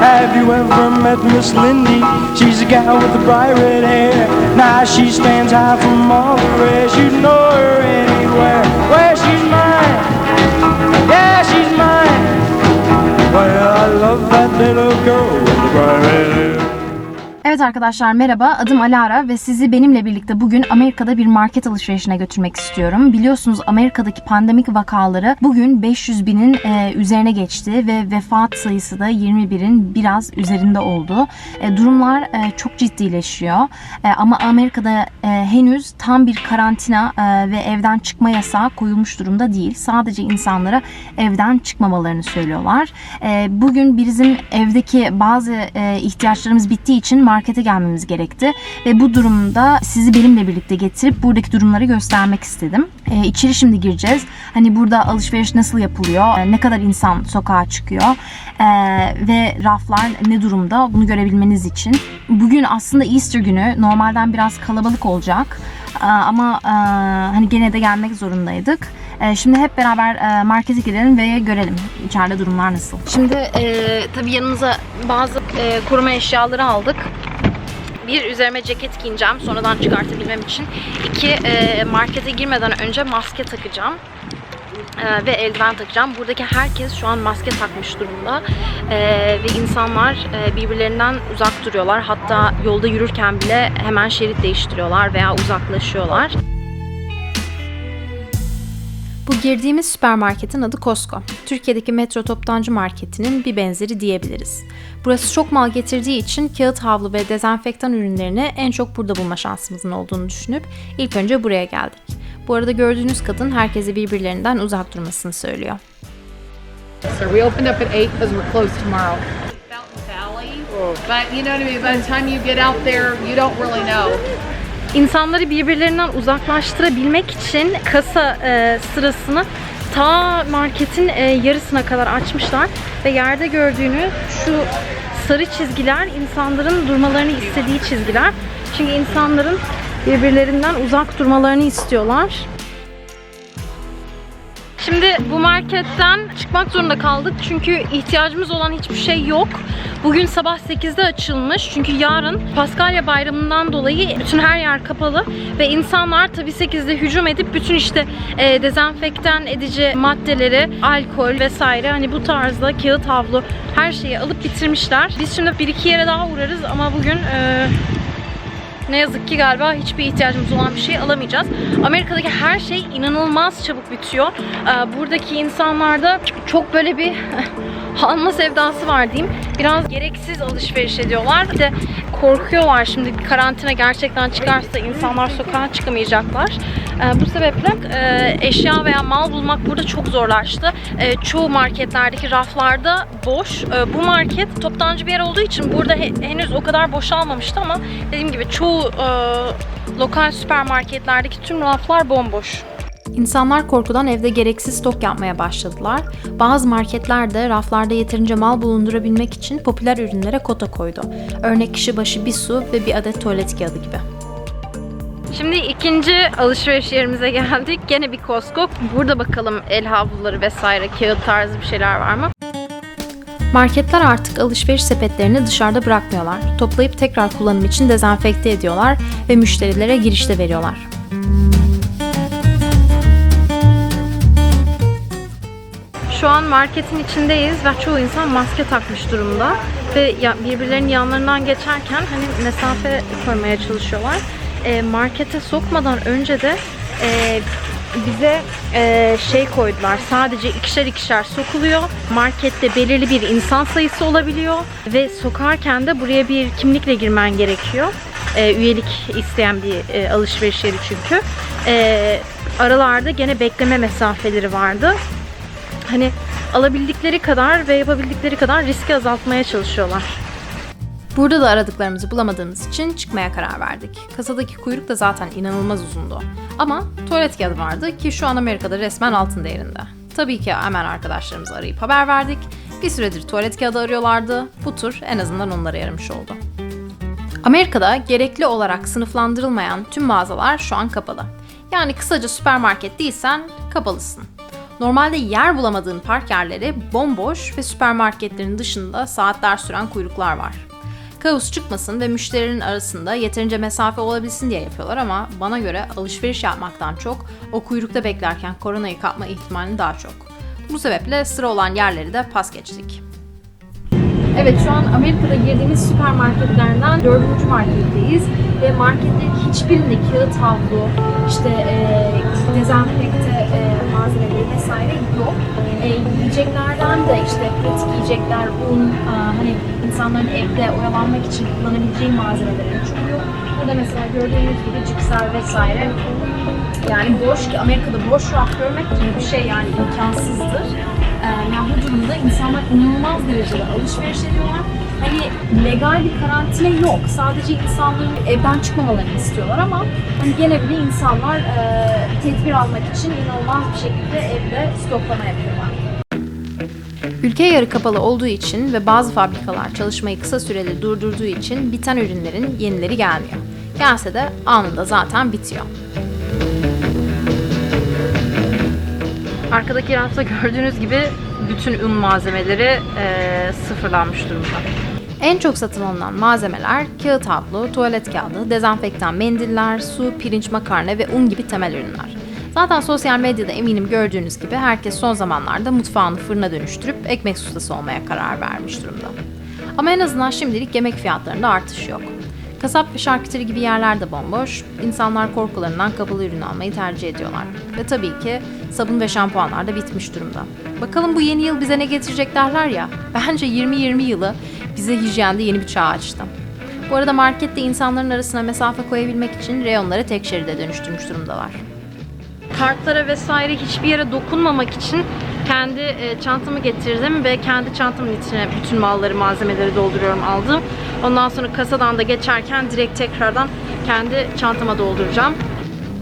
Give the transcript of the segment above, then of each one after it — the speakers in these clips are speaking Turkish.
Have you ever met Miss Lindy? She's a gal with the bright red hair. Now she stands high from all the rest. You'd know her anywhere. Where she's mine. Yeah, she's mine. Well, I love that little girl with the bright red hair. Evet arkadaşlar merhaba adım Alara ve sizi benimle birlikte bugün Amerika'da bir market alışverişine götürmek istiyorum. Biliyorsunuz Amerika'daki pandemik vakaları bugün 500 binin e, üzerine geçti ve vefat sayısı da 21'in biraz üzerinde oldu. E, durumlar e, çok ciddileşiyor E, ama Amerika'da e, henüz tam bir karantina e, ve evden çıkma yasağı koyulmuş durumda değil. Sadece insanlara evden çıkmamalarını söylüyorlar. E, bugün bizim evdeki bazı e, ihtiyaçlarımız bittiği için markete gelmemiz gerekti ve bu durumda sizi benimle birlikte getirip buradaki durumları göstermek istedim. E, içeri şimdi gireceğiz. Hani burada alışveriş nasıl yapılıyor, e, ne kadar insan sokağa çıkıyor e, ve raflar ne durumda bunu görebilmeniz için. Bugün aslında Easter günü normalden biraz kalabalık olacak ama e, hani gene de gelmek zorundaydık. E, Şimdi hep beraber e, markete girelim ve görelim içeride durumlar nasıl. Şimdi e, tabii yanımıza bazı e, koruma eşyaları aldık. Bir üzerime ceket giyeceğim sonradan çıkartabilmem için. İki e, markete girmeden önce maske takacağım. E, ve eldiven takacağım. Buradaki herkes şu an maske takmış durumda. E, ve insanlar e, birbirlerinden uzak duruyorlar. Hatta yolda yürürken bile hemen şerit değiştiriyorlar veya uzaklaşıyorlar. Bu girdiğimiz süpermarketin adı Costco. Türkiye'deki Metro Toptancı Marketi'nin bir benzeri diyebiliriz. Burası çok mal getirdiği için kağıt havlu ve dezenfektan ürünlerini en çok burada bulma şansımızın olduğunu düşünüp ilk önce buraya geldik. Bu arada gördüğünüz kadın herkese birbirlerinden uzak durmasını söylüyor. So we open up at 8 because we're closed tomorrow. Fountain Valley. But you know what I mean? By the time you get out there, you don't really know. İnsanları birbirlerinden uzaklaştırabilmek için kasa e, sırasını ta marketin e, yarısına kadar açmışlar ve yerde gördüğünüz şu sarı çizgiler insanların durmalarını istediği çizgiler. Çünkü insanların birbirlerinden uzak durmalarını istiyorlar. Şimdi bu marketten çıkmak zorunda kaldık çünkü ihtiyacımız olan hiçbir şey yok. Bugün sabah 8'de açılmış çünkü yarın Paskalya bayramından dolayı bütün her yer kapalı ve insanlar tabii 8'de hücum edip bütün işte e, dezenfektan edici maddeleri, alkol vesaire hani bu tarzda kağıt havlu her şeyi alıp bitirmişler. Biz şimdi bir iki yere daha uğrarız ama bugün e, ne yazık ki galiba hiçbir ihtiyacımız olan bir şey alamayacağız. Amerika'daki her şey inanılmaz çabuk bitiyor. Ee, Buradaki insanlarda çok böyle bir alma sevdası var diyeyim. Biraz gereksiz alışveriş ediyorlar. Bir de korkuyorlar şimdi karantina gerçekten çıkarsa insanlar sokağa çıkamayacaklar. Ee, Bu sebeple e, eşya veya mal bulmak burada çok zorlaştı. E, Çoğu marketlerdeki raflarda boş. E, Bu market toptancı bir yer olduğu için burada he- henüz o kadar boşalmamıştı ama dediğim gibi çoğu lokal süpermarketlerdeki tüm raflar bomboş. İnsanlar korkudan evde gereksiz stok yapmaya başladılar. Bazı marketler de raflarda yeterince mal bulundurabilmek için popüler ürünlere kota koydu. Örnek kişi başı bir su ve bir adet tuvalet kağıdı gibi. Şimdi ikinci alışveriş yerimize geldik. Gene bir Costco. Burada bakalım el havluları vesaire, kağıt tarzı bir şeyler var mı? Marketler artık alışveriş sepetlerini dışarıda bırakmıyorlar. Toplayıp tekrar kullanım için dezenfekte ediyorlar ve müşterilere girişte veriyorlar. Şu an marketin içindeyiz ve çoğu insan maske takmış durumda ve birbirlerinin yanlarından geçerken hani mesafe koymaya çalışıyorlar. E, markete sokmadan önce de e, bize e, şey koydular. Sadece ikişer ikişer sokuluyor. Markette belirli bir insan sayısı olabiliyor ve sokarken de buraya bir kimlikle girmen gerekiyor. E, üyelik isteyen bir e, alışveriş yeri çünkü. E, aralarda gene bekleme mesafeleri vardı hani alabildikleri kadar ve yapabildikleri kadar riski azaltmaya çalışıyorlar. Burada da aradıklarımızı bulamadığımız için çıkmaya karar verdik. Kasadaki kuyruk da zaten inanılmaz uzundu. Ama tuvalet kağıdı vardı ki şu an Amerika'da resmen altın değerinde. Tabii ki hemen arkadaşlarımızı arayıp haber verdik. Bir süredir tuvalet kağıdı arıyorlardı. Bu tur en azından onlara yaramış oldu. Amerika'da gerekli olarak sınıflandırılmayan tüm mağazalar şu an kapalı. Yani kısaca süpermarket değilsen kapalısın. Normalde yer bulamadığın park yerleri bomboş ve süpermarketlerin dışında saatler süren kuyruklar var. Kaos çıkmasın ve müşterilerin arasında yeterince mesafe olabilsin diye yapıyorlar ama bana göre alışveriş yapmaktan çok o kuyrukta beklerken koronayı kapma ihtimalini daha çok. Bu sebeple sıra olan yerleri de pas geçtik. Evet şu an Amerika'da girdiğimiz süpermarketlerden dördüncü marketteyiz ve marketlerin hiçbirinde kağıt havlu, işte e, dezenfekte e, malzemeleri vesaire yok. E, yiyeceklerden de işte pratik yiyecekler, un, a, hani insanların evde oyalanmak için kullanabileceği malzemelerin çoğu yok. Burada mesela gördüğünüz gibi cipsler vesaire yani boş ki Amerika'da boş raf görmek gibi bir şey yani imkansızdır. Ee, yani bu durumda insanlar inanılmaz derecede alışveriş ediyorlar. Hani legal bir karantina yok. Sadece insanların evden çıkmamalarını istiyorlar ama hani gene bile insanlar e, tedbir almak için inanılmaz bir şekilde evde stoklama yapıyorlar. Ülke yarı kapalı olduğu için ve bazı fabrikalar çalışmayı kısa süreli durdurduğu için biten ürünlerin yenileri gelmiyor. Gelse de anında zaten bitiyor. Arkadaki rafta gördüğünüz gibi bütün un malzemeleri eee, sıfırlanmış durumda. En çok satın alınan malzemeler kağıt havlu, tuvalet kağıdı, dezenfektan mendiller, su, pirinç, makarna ve un gibi temel ürünler. Zaten sosyal medyada eminim gördüğünüz gibi herkes son zamanlarda mutfağını fırına dönüştürüp ekmek ustası olmaya karar vermiş durumda. Ama en azından şimdilik yemek fiyatlarında artış yok. Kasap ve şarküteri gibi yerler de bomboş. İnsanlar korkularından kapalı ürün almayı tercih ediyorlar. Ve tabii ki sabun ve şampuanlar da bitmiş durumda. Bakalım bu yeni yıl bize ne getirecek derler ya. Bence 2020 yılı bize hijyende yeni bir çağ açtı. Bu arada markette insanların arasına mesafe koyabilmek için reyonları tek şeride dönüştürmüş durumdalar. Kartlara vesaire hiçbir yere dokunmamak için kendi e, çantamı getirdim ve kendi çantamın içine bütün malları, malzemeleri dolduruyorum aldım. Ondan sonra kasadan da geçerken direkt tekrardan kendi çantama dolduracağım.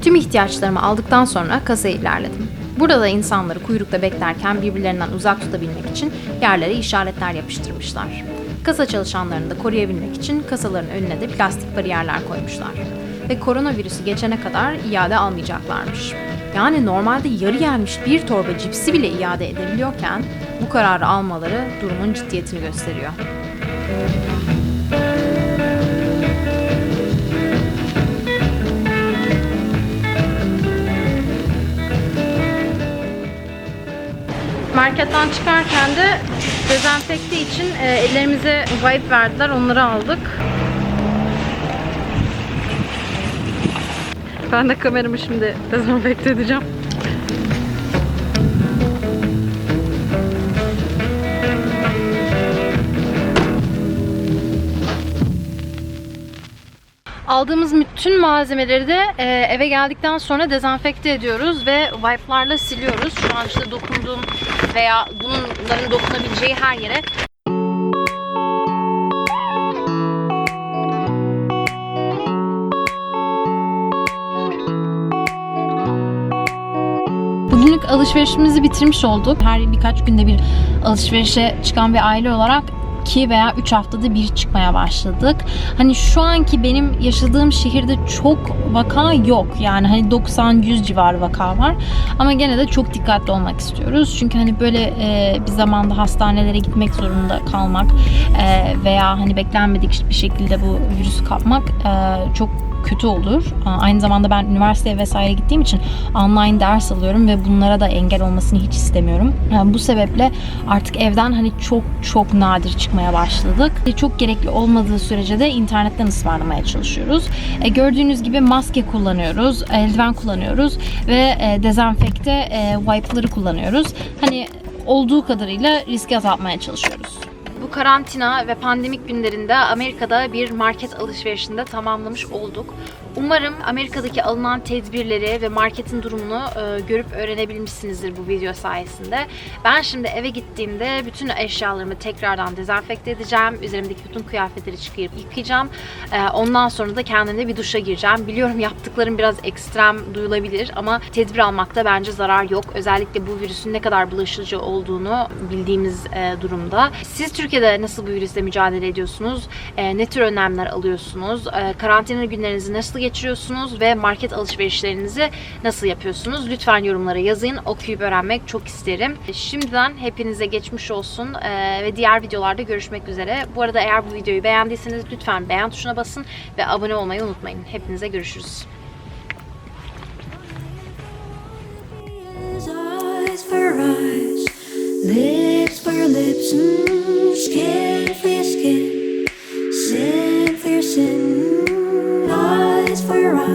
Tüm ihtiyaçlarımı aldıktan sonra kasaya ilerledim. Burada da insanları kuyrukta beklerken birbirlerinden uzak tutabilmek için yerlere işaretler yapıştırmışlar. Kasa çalışanlarını da koruyabilmek için kasaların önüne de plastik bariyerler koymuşlar. Ve koronavirüsü geçene kadar iade almayacaklarmış. Yani normalde yarı gelmiş bir torba cipsi bile iade edebiliyorken bu kararı almaları durumun ciddiyetini gösteriyor. Marketten çıkarken de dezenfekte için e, ellerimize wipe verdiler. Onları aldık. Ben de kameramı şimdi dezenfekte edeceğim. Aldığımız bütün malzemeleri de e, eve geldikten sonra dezenfekte ediyoruz ve wipe'larla siliyoruz. Şu an işte dokunduğum veya bunların dokunabileceği her yere Bugünlük alışverişimizi bitirmiş olduk. Her birkaç günde bir alışverişe çıkan bir aile olarak 2 veya 3 haftada bir çıkmaya başladık. Hani şu anki benim yaşadığım şehirde çok vaka yok. Yani hani 90-100 civarı vaka var. Ama gene de çok dikkatli olmak istiyoruz. Çünkü hani böyle e, bir zamanda hastanelere gitmek zorunda kalmak e, veya hani beklenmedik bir şekilde bu virüsü kapmak e, çok kötü olur. Aynı zamanda ben üniversiteye vesaire gittiğim için online ders alıyorum ve bunlara da engel olmasını hiç istemiyorum. Bu sebeple artık evden hani çok çok nadir çıkmaya başladık. Ve Çok gerekli olmadığı sürece de internetten ısmarlamaya çalışıyoruz. E, gördüğünüz gibi maske kullanıyoruz, eldiven kullanıyoruz ve e, dezenfekte e, wipe'ları kullanıyoruz. Hani olduğu kadarıyla riski azaltmaya çalışıyoruz. Karantina ve pandemik günlerinde Amerika'da bir market alışverişinde tamamlamış olduk. Umarım Amerika'daki alınan tedbirleri ve marketin durumunu e, görüp öğrenebilmişsinizdir bu video sayesinde. Ben şimdi eve gittiğimde bütün eşyalarımı tekrardan dezenfekte edeceğim. Üzerimdeki bütün kıyafetleri çıkarıp yıkayacağım. E, ondan sonra da kendimde bir duşa gireceğim. Biliyorum yaptıklarım biraz ekstrem duyulabilir ama tedbir almakta bence zarar yok. Özellikle bu virüsün ne kadar bulaşıcı olduğunu bildiğimiz e, durumda. Siz Türkiye'de nasıl bu virüsle mücadele ediyorsunuz? Ne tür önlemler alıyorsunuz? Karantina günlerinizi nasıl geçiriyorsunuz ve market alışverişlerinizi nasıl yapıyorsunuz? Lütfen yorumlara yazın. Okuyup öğrenmek çok isterim. Şimdiden hepinize geçmiş olsun ee, ve diğer videolarda görüşmek üzere. Bu arada eğer bu videoyu beğendiyseniz lütfen beğen tuşuna basın ve abone olmayı unutmayın. Hepinize görüşürüz. For eyes, lips for lips, mm, skin for skin, sin for sin. Eyes for eyes.